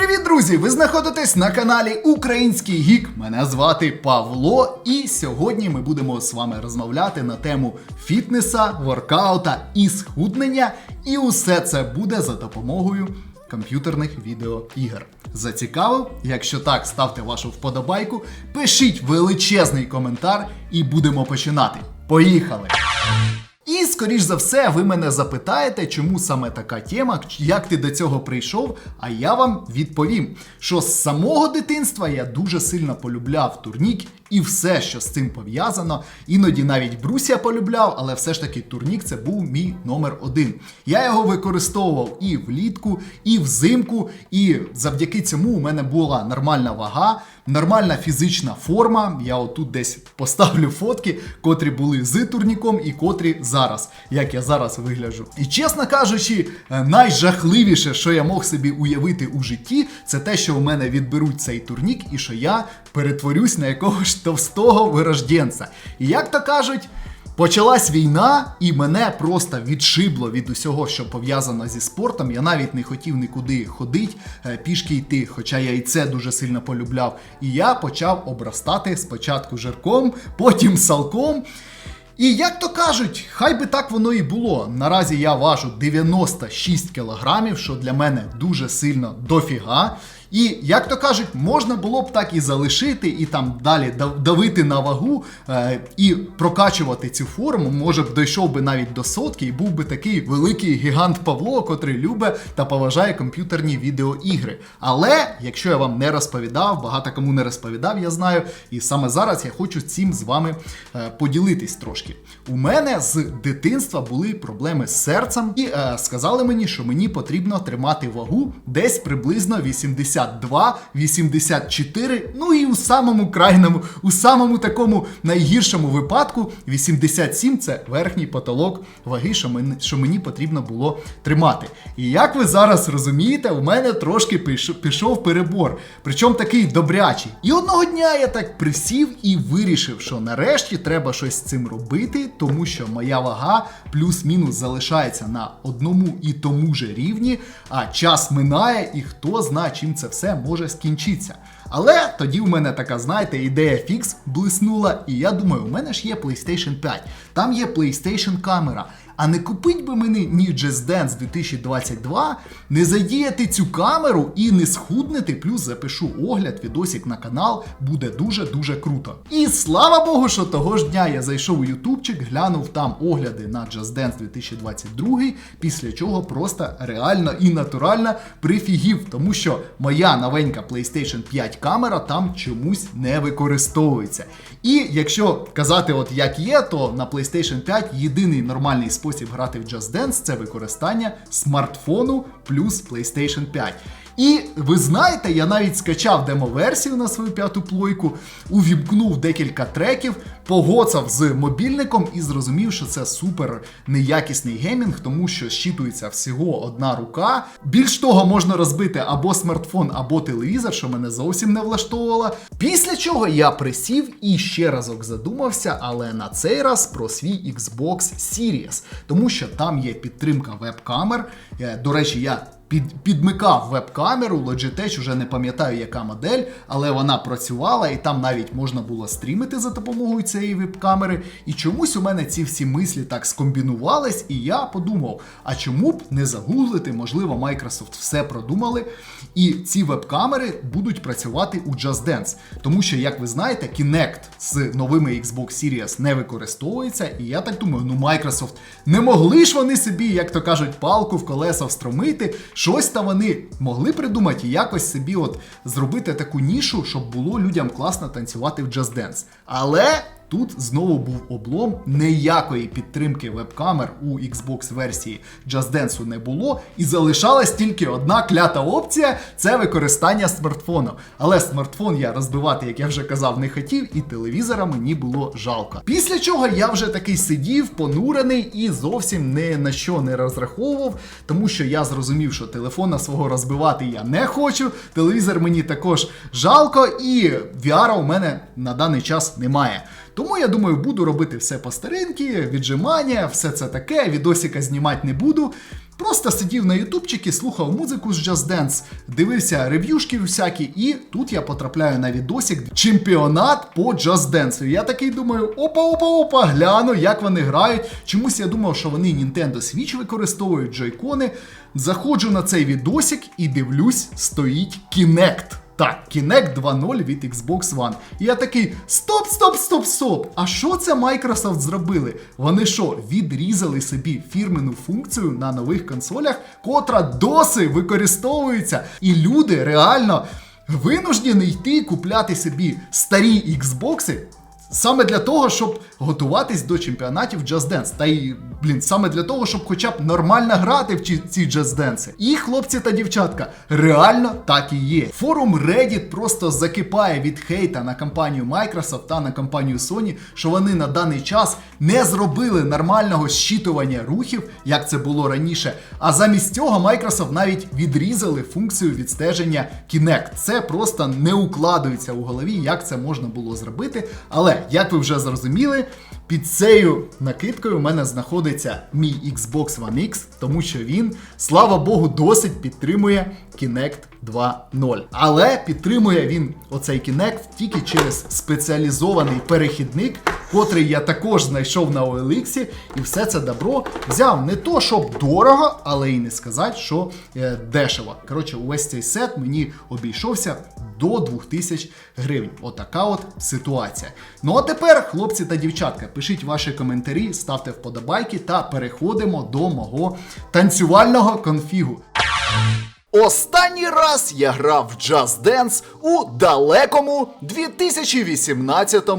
Привіт, друзі! Ви знаходитесь на каналі Український Гік. Мене звати Павло, і сьогодні ми будемо з вами розмовляти на тему фітнеса, воркаута і схуднення. І усе це буде за допомогою комп'ютерних відеоігр. Зацікавив? Якщо так, ставте вашу вподобайку, пишіть величезний коментар і будемо починати. Поїхали! І, скоріш за все, ви мене запитаєте, чому саме така тема, як ти до цього прийшов, а я вам відповім, що з самого дитинства я дуже сильно полюбляв турнік і все, що з цим пов'язано. Іноді навіть брусія полюбляв, але все ж таки турнік це був мій номер один. Я його використовував і влітку, і взимку, і завдяки цьому у мене була нормальна вага. Нормальна фізична форма. Я отут десь поставлю фотки, котрі були з турніком і котрі зараз, як я зараз вигляджу. І чесно кажучи, е, найжахливіше, що я мог собі уявити у житті, це те, що у мене відберуть цей турнік, і що я перетворюсь на якогось товстого вирожденця. І як то кажуть. Почалась війна, і мене просто відшибло від усього, що пов'язано зі спортом. Я навіть не хотів нікуди ходити, е, пішки йти, хоча я і це дуже сильно полюбляв. І я почав обростати спочатку жирком, потім салком. І як то кажуть, хай би так воно і було. Наразі я важу 96 кілограмів, що для мене дуже сильно дофіга. І як то кажуть, можна було б так і залишити, і там далі дав- давити на вагу е, і прокачувати цю форму. Може б дійшов би навіть до сотки, і був би такий великий гігант Павло, котрий любить та поважає комп'ютерні відеоігри. Але якщо я вам не розповідав, багато кому не розповідав, я знаю. І саме зараз я хочу цим з вами е, поділитись трошки. У мене з дитинства були проблеми з серцем, і е, сказали мені, що мені потрібно тримати вагу десь приблизно 82-84, ну і у самому крайному, у самому такому найгіршому випадку 87 це верхній потолок ваги, що мені, що мені потрібно було тримати. І як ви зараз розумієте, у мене трошки пішов перебор, причому такий добрячий. І одного дня я так присів і вирішив, що нарешті треба щось з цим робити, тому що моя вага плюс-мінус залишається на одному і тому же рівні, а час минає, і хто знає, чим це все може скінчитися. Але тоді в мене така, знаєте, ідея фікс блиснула, і я думаю, у мене ж є PlayStation 5, там є PlayStation камера. А не купить би мені ні Just Dance 2022, не задіяти цю камеру і не схуднити, плюс запишу огляд, відосик на канал, буде дуже-дуже круто. І слава Богу, що того ж дня я зайшов у ютубчик, глянув там огляди на Just Dance 2022, після чого просто реально і натурально прифігів, тому що моя новенька PlayStation 5 камера там чомусь не використовується. І якщо казати, от як є, то на PlayStation 5 єдиний нормальний спосіб грати в Just Dance це використання смартфону плюс PlayStation 5. І ви знаєте, я навіть скачав демо-версію на свою п'яту плойку, увімкнув декілька треків, погоцав з мобільником і зрозумів, що це супер неякісний геймінг, тому що щитується всього одна рука. Більш того, можна розбити або смартфон, або телевізор, що мене зовсім не влаштовувало. Після чого я присів і ще разок задумався, але на цей раз про свій Xbox Series, тому що там є підтримка веб-камер. Е, До речі, я під, підмикав веб-камеру, Logitech, вже не пам'ятаю, яка модель, але вона працювала, і там навіть можна було стрімити за допомогою цієї веб-камери. І чомусь у мене ці всі мислі так скомбінувались, і я подумав: а чому б не загуглити? Можливо, Microsoft все продумали, і ці веб-камери будуть працювати у Just Dance. Тому що, як ви знаєте, Kinect з новими Xbox Series не використовується, і я так думаю, ну Microsoft не могли ж вони собі, як то кажуть, палку в колеса встромити. Щось там вони могли придумати і якось собі от зробити таку нішу, щоб було людям класно танцювати в джаз-денс. Але тут знову був облом, ніякої підтримки веб-камер у Xbox версії Just Dance не було, і залишалась тільки одна клята опція це використання смартфону. Але смартфон я розбивати, як я вже казав, не хотів, і телевізора мені було жалко. Після чого я вже такий сидів, понурений і зовсім не на що не розраховував, тому що я зрозумів, що телефона свого розбивати я не хочу. Телевізор мені також жалко, і VR у мене на даний час немає. Тому я думаю, буду робити все по старинки, віджимання, все це таке, відосика знімати не буду. Просто сидів на ютубчики, слухав музику з Just Dance, дивився рев'юшки всякі, і тут я потрапляю на відосик чемпіонат по Just Dance. Я такий думаю, опа-опа-опа, гляну, як вони грають. Чомусь я думав, що вони Nintendo Switch використовують джойкони. Заходжу на цей відосик і дивлюсь, стоїть Kinect. Так, Kinect 2.0 від Xbox One. І я такий: стоп, стоп, стоп, стоп! А що це Microsoft зробили? Вони що, відрізали собі фірмену функцію на нових консолях, котра досі використовується, і люди реально винуждені йти купляти собі старі Xboxи Саме для того, щоб готуватись до чемпіонатів Just Dance. Та й, блін, саме для того, щоб хоча б нормально грати в ці- Just Dance. І хлопці та дівчатка, реально так і є. Форум Reddit просто закипає від хейта на компанію Microsoft та на компанію Sony, що вони на даний час не зробили нормального зчитування рухів, як це було раніше. А замість цього Microsoft навіть відрізали функцію відстеження Kinect. Це просто не укладується у голові, як це можна було зробити. Але як ви вже зрозуміли, під цією накидкою в мене знаходиться мій Xbox One X, тому що він, слава Богу, досить підтримує Kinect 2.0. Але підтримує він оцей Kinect тільки через спеціалізований перехідник, котрий я також знайшов на OLX, і все це добро взяв не то, щоб дорого, але й не сказати, що е, дешево. Коротше, увесь цей сет мені обійшовся до 2000 гривень. Отака от ситуація. Ну а тепер, хлопці та дівчатка, пишіть ваші коментарі, ставте вподобайки та переходимо до мого танцювального конфігу. Останній раз я грав в Just Dance у далекому 2018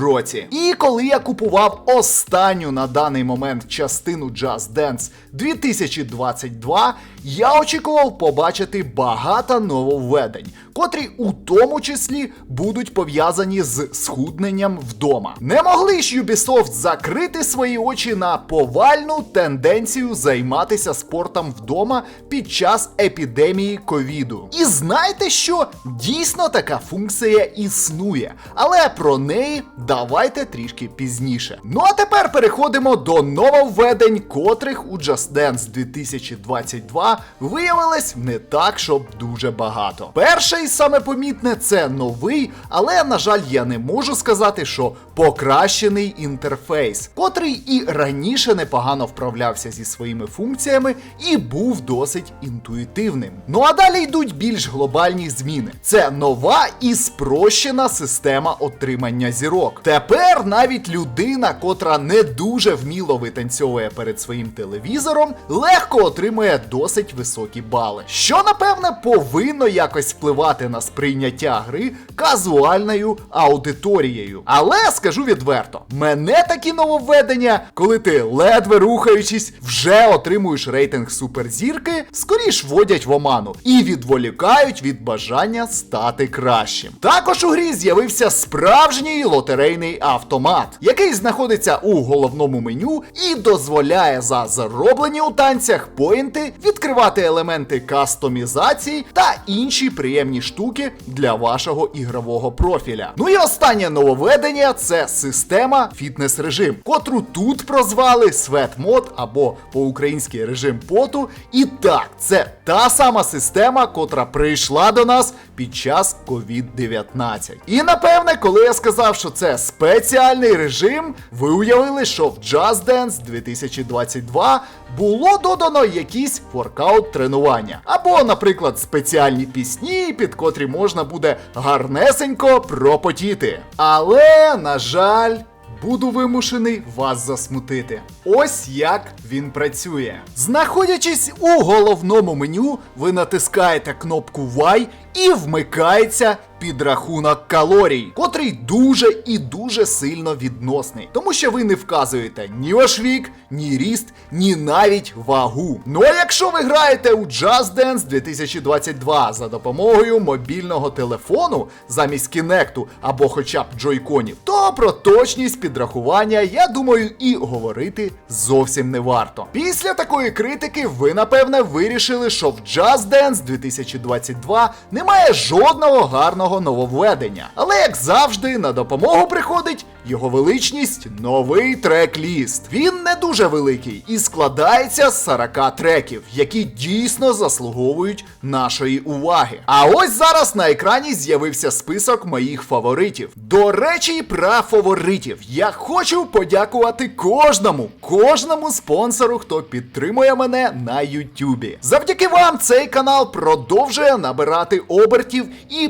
році. І коли я купував останню на даний момент частину Just Dance 2022, я очікував побачити багато нововведень, котрі у тому числі будуть пов'язані з схудненням вдома. Не могли ж Ubisoft закрити свої очі на повальну тенденцію займатися спортом вдома під час епідемії ковіду. І знаєте що? Дійсно така функція існує, але про неї давайте трішки пізніше. Ну а тепер переходимо до нововведень, котрих у Just Dance 2022 виявилось не так, щоб дуже багато. Перше і саме помітне це новий, але на жаль, я не можу сказати, що покращений інтерфейс, котрий і раніше непогано вправлявся зі своїми функціями і був досить інтуїтивним. Ну а далі йдуть більш глобальні зміни. Це нова і спрощена система отримання зірок. Тепер навіть людина, котра не дуже вміло витанцьовує перед своїм телевізором, легко отримує досить високі бали. Що напевне повинно якось впливати на сприйняття гри казуальною аудиторією. Але скажу відверто, мене такі нововведення, коли ти ледве рухаючись, вже отримуєш рейтинг суперзірки, скоріш вводять в оману і відволікають від бажання стати кращим. Також у грі з'явився справжній лотерейний автомат, який знаходиться у головному меню і дозволяє за зароблені у танцях поінти відкривати елементи кастомізації та інші приємні штуки для вашого ігрового профіля. Ну і останнє нововведення це система фітнес-режим, котру тут прозвали свет-мод або по-українськи режим поту. І так, це та сама система, котра прийшла до нас під час COVID-19. І напевне, коли я сказав, що це спеціальний режим, ви уявили, що в Just Dance 2022 було додано якісь воркаут тренування. Або, наприклад, спеціальні пісні, під котрі можна буде гарнесенько пропотіти. Але, на жаль. Буду вимушений вас засмутити. Ось як він працює. Знаходячись у головному меню, ви натискаєте кнопку Y і вмикається підрахунок калорій, котрий дуже і дуже сильно відносний, тому що ви не вказуєте ні ваш вік, ні ріст, ні навіть вагу. Ну а якщо ви граєте у Just Dance 2022 за допомогою мобільного телефону замість Кінекту або хоча б джойконів, то про точність підрахування, я думаю, і говорити зовсім не варто. Після такої критики ви напевне вирішили, що в Just Dance 2022 немає жодного гарного нововведення. Але як завжди, на допомогу приходить його величність новий трек-ліст. Він не дуже великий і складається з 40 треків, які дійсно заслуговують нашої уваги. А ось зараз на екрані з'явився список моїх фаворитів. До речі, про фаворитів. Я хочу подякувати кожному, кожному спонсору, хто підтримує мене на Ютубі. Завдяки вам цей канал продовжує набирати обертів і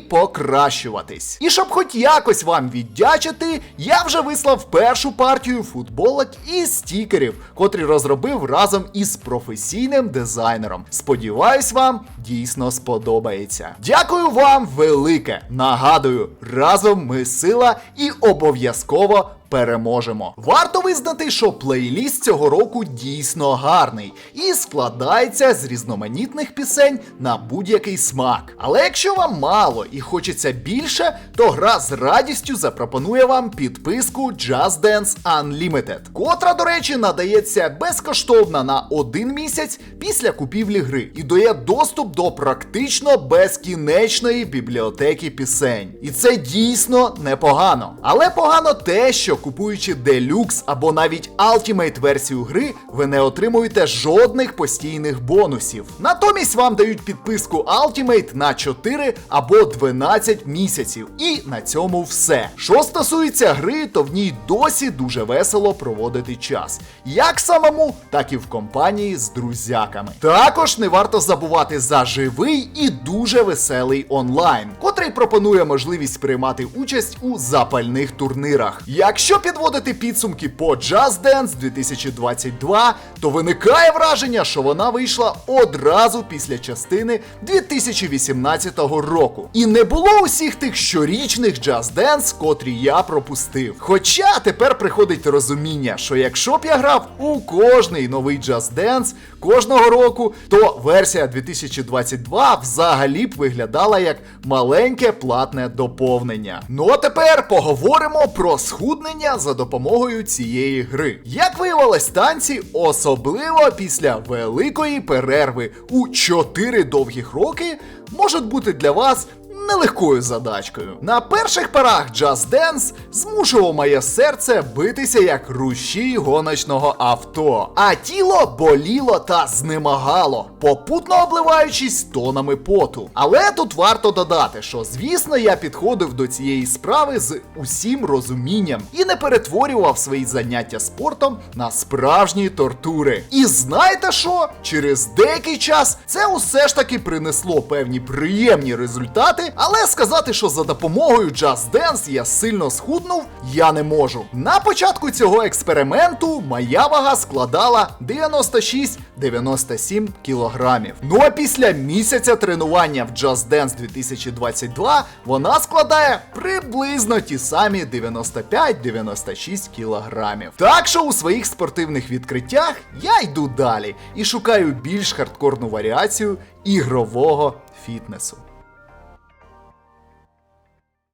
покращуватись. І щоб хоч якось вам віддячити, я вже вислав першу партію футболок і стікерів, котрі розробив разом із професійним дизайнером. Сподіваюсь, вам дійсно сподобається. Дякую вам велике! Нагадую, разом ми сила і обов'язково переможемо. Варто визнати, що плейліст цього року дійсно гарний і складається з різноманітних пісень на будь-який смак. Але якщо вам мало і хочеться більше, то гра з радістю запропонує вам підписку Just Dance Unlimited, котра, до речі, надається безкоштовно на один місяць після купівлі гри і дає доступ до практично безкінечної бібліотеки пісень. І це дійсно непогано. Але погано те, що купуючи Deluxe або навіть Ultimate версію гри, ви не отримуєте жодних постійних бонусів. Натомість вам дають підписку Ultimate на 4 або 12 місяців. І на цьому все. Що стосується гри, то в ній досі дуже весело проводити час. Як самому, так і в компанії з друзяками. Також не варто забувати за живий і дуже веселий онлайн, котрий пропонує можливість приймати участь у запальних турнірах. Якщо підводити підсумки по Just Dance 2022, то виникає враження, що вона вийшла одразу після частини 2018 року. І не було усіх тих щорічних Just Dance, котрі я пропустив. Хоча тепер приходить розуміння, що якщо б я грав у кожний новий Just Dance кожного року, то версія 2022 взагалі б виглядала як маленьке платне доповнення. Ну а тепер поговоримо про схуднення за допомогою цієї гри. Як виявилось, танці, особливо після великої перерви у 4 довгих роки, можуть бути для вас нелегкою задачкою. На перших порах Just Dance змушував моє серце битися як рушій гоночного авто, а тіло боліло та знемагало, попутно обливаючись тонами поту. Але тут варто додати, що звісно я підходив до цієї справи з усім розумінням і не перетворював свої заняття спортом на справжні тортури. І знаєте що? Через деякий час це усе ж таки принесло певні приємні результати, але сказати, що за допомогою Just Dance я сильно схуднув, я не можу. На початку цього експерименту моя вага складала 96-97 кілограмів. Ну а після місяця тренування в Just Dance 2022 вона складає приблизно ті самі 95-96 кілограмів. Так що у своїх спортивних відкриттях я йду далі і шукаю більш хардкорну варіацію ігрового фітнесу.